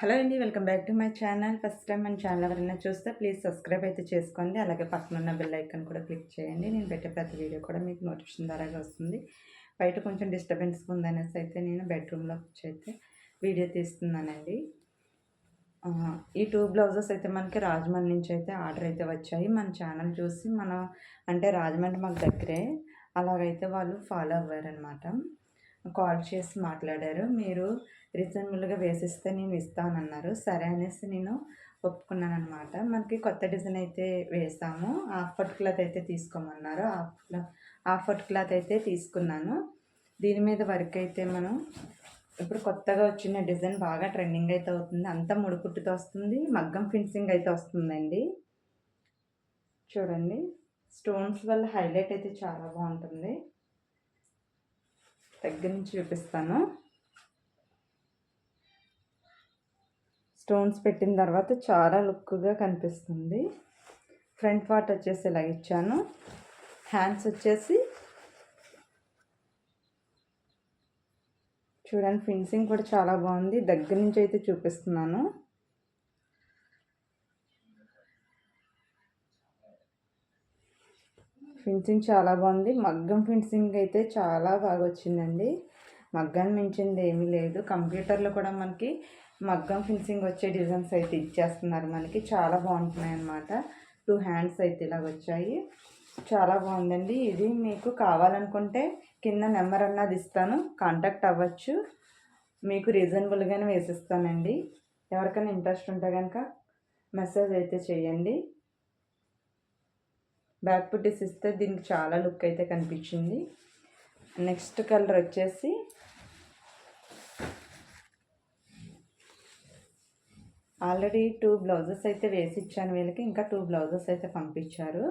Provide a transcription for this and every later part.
Hello అండి welcome back to my channel. First time మన channel ఎవరైనా చూస్తే ప్లీజ్ సబ్స్క్రైబ్ అయితే చేసుకోండి. అలాగే పక్కన ఉన్న బెల్ ఐకాన్ కూడా క్లిక్ చేయండి. నేను పెట్టే ప్రతి వీడియో కూడా మీకు నోటిఫికేషన్ ద్వారా వస్తుంది. బయట కొంచెం డిస్టర్బెన్స్ ఉందనేసి అయితే నేను బెడ్రూమ్లో వచ్చి అయితే వీడియో తీస్తున్నానండి. ఈ టూ బ్లౌజెస్ అయితే మనకి రాజమండ్రి నుంచి అయితే ఆర్డర్ అయితే వచ్చాయి. మన ఛానల్ చూసి మనం అంటే రాజమండ్రి మాకు దగ్గరే. అలాగైతే వాళ్ళు ఫాలో అవ్వారనమాట కాల్ చేసి మాట్లాడారు. మీరు రీజనబుల్గా వేసిస్తే నేను ఇస్తానన్నారు. సరే అనేసి నేను ఒప్పుకున్నాను అనమాట మనకి కొత్త డిజైన్ అయితే వేసాము. ఆఫర్ క్లాత్ అయితే తీసుకోమన్నారు. ఆఫర్ క్లా- క్లాత్ అయితే తీసుకున్నాను. దీని మీద వర్క్ అయితే మనం ఇప్పుడు కొత్తగా వచ్చిన డిజైన్ బాగా ట్రెండింగ్ అయితే అవుతుంది. అంతా ముడుకుట్టుతో వస్తుంది. మగ్గం ఫిన్సింగ్ అయితే వస్తుందండి. చూడండి. స్టోన్స్ వల్ల హైలైట్ అయితే చాలా బాగుంటుంది. దగ్గర నుంచి చూపిస్తాను. స్టోన్స్ పెట్టిన తర్వాత చాలా లుక్గా కనిపిస్తుంది. ఫ్రంట్ పార్ట్ వచ్చేసి ఇలా ఇచ్చాను. హ్యాండ్స్ వచ్చేసి చూడండి ఫినిషింగ్ కూడా చాలా బాగుంది. దగ్గర నుంచి అయితే చూపిస్తున్నాను. ఫినిషింగ్ చాలా బాగుంది. మగ్గం ఫినిషింగ్ అయితే చాలా బాగా వచ్చిందండి. మగ్గాన్ని మించింది ఏమీ లేదు. కంప్యూటర్లో కూడా మనకి మగ్గం ఫినిషింగ్ వచ్చే డిజైన్స్ అయితే ఇచ్చేస్తున్నారు మనకి. చాలా బాగుంటున్నాయి అన్నమాట. టూ హ్యాండ్స్ అయితే ఇలాగ వచ్చాయి. చాలా బాగుందండి. ఇది మీకు కావాలనుకుంటే కింద నెంబర్ అన్నది ఇస్తాను. కాంటాక్ట్ అవ్వచ్చు. మీకు రీజనబుల్గానే వేసిస్తానండి. ఎవరికైనా ఇంట్రెస్ట్ ఉంటే కనుక మెసేజ్ అయితే చేయండి. బ్యాక్ పుట్టీస్ ఇస్తే దీనికి చాలా లుక్ అయితే కనిపించింది. నెక్స్ట్ కలర్ వచ్చేసి ఆల్రెడీ టూ బ్లౌజెస్ అయితే వేసి ఇచ్చాను వీళ్ళకి ఇంకా టూ బ్లౌజెస్ అయితే పంపించారు.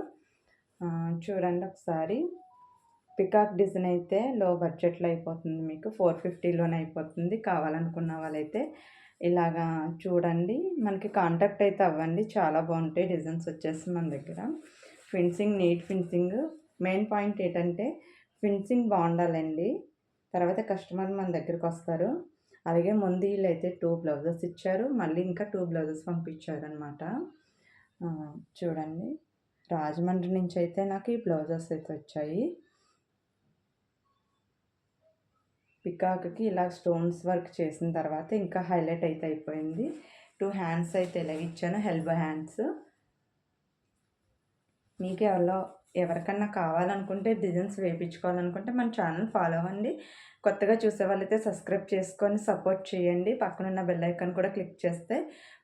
చూడండి ఒకసారి. పికాక్ డిజైన్ అయితే లో బడ్జెట్లో అయిపోతుంది మీకు ఫోర్ ఫిఫ్టీలోనే అయిపోతుంది. కావాలనుకున్న వాళ్ళైతే ఇలాగా చూడండి. మనకి కాంటాక్ట్ అయితే అవ్వండి చాలా బాగుంటాయి డిజైన్స్ వచ్చేసి మన దగ్గర. Finishing neat finishing. Main point ఏంటంటే ఫిన్సింగ్ బాగుండాలండి. తర్వాత కస్టమర్ మన దగ్గరికి వస్తారు. అలాగే ముందు వీళ్ళు అయితే టూ బ్లౌజెస్ ఇచ్చారు. మళ్ళీ ఇంకా టూ బ్లౌజెస్ పంపించారు అనమాట చూడండి. రాజమండ్రి నుంచి అయితే నాకు ఈ బ్లౌజెస్ అయితే వచ్చాయి. పికాక్కి ఇలా స్టోన్స్ వర్క్ చేసిన తర్వాత ఇంకా హైలైట్ అయితే అయిపోయింది. టూ హ్యాండ్స్ అయితే ఇలా ఇచ్చాను హెల్బో హ్యాండ్స్. మీకు ఎవరో ఎవరికన్నా కావాలనుకుంటే డిజైన్స్ వేయించుకోవాలనుకుంటే మన ఛానల్ ఫాలో అవ్వండి. కొత్తగా చూసే వాళ్ళైతే సబ్స్క్రైబ్ చేసుకొని సపోర్ట్ చేయండి. పక్కనున్న బెల్ ఐకాన్ కూడా క్లిక్ చేస్తే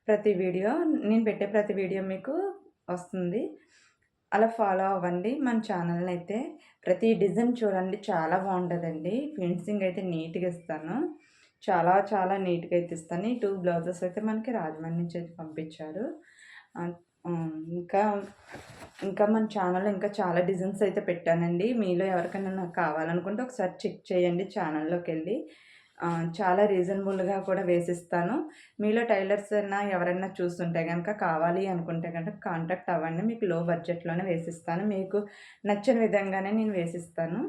ప్రతి వీడియో నేను పెట్టే ప్రతి వీడియో మీకు వస్తుంది. అలా ఫాలో అవ్వండి. మన ఛానల్ని అయితే ప్రతి డిజైన్ చూడండి చాలా బాగుంటుందండి. ఫినిషింగ్ అయితే నీట్గా ఇస్తాను. చాలా చాలా నీట్గా అయితే ఇస్తాను. ఈ టూ బ్లౌజెస్ అయితే మనకి రాజమండ్రి నుంచి అయితే పంపించారు. ఇంకా ఇంకా మన ఛానల్ ఇంకా చాలా డిజైన్స్ అయితే పెట్టానండి. మీలో ఎవరికైనా నాకు కావాలనుకుంటే ఒకసారి చెక్ చేయండి ఛానల్లోకి వెళ్ళి చాలా రీజనబుల్గా కూడా వేసిస్తాను. మీలో టైలర్స్ అయినా ఎవరైనా చూస్తుంటే కనుక కావాలి అనుకుంటే కనుక కాంటాక్ట్ అవ్వండి. మీకు లో బడ్జెట్లోనే వేసిస్తాను. మీకు నచ్చిన విధంగానే నేను వేసిస్తాను.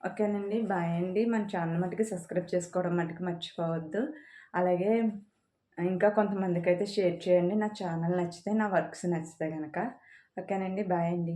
ఓకేనండి. బాయ్ అండి. మన ఛానల్ మటుకు సబ్స్క్రైబ్ చేసుకోవడం మటుకు మర్చిపోవద్దు. అలాగే ఇంకా కొంతమందికి అయితే షేర్ చేయండి. నా ఛానల్ నచ్చితే నా వర్క్స్ నచ్చితే కనుక ఓకేనండి. బాయ్ అండి.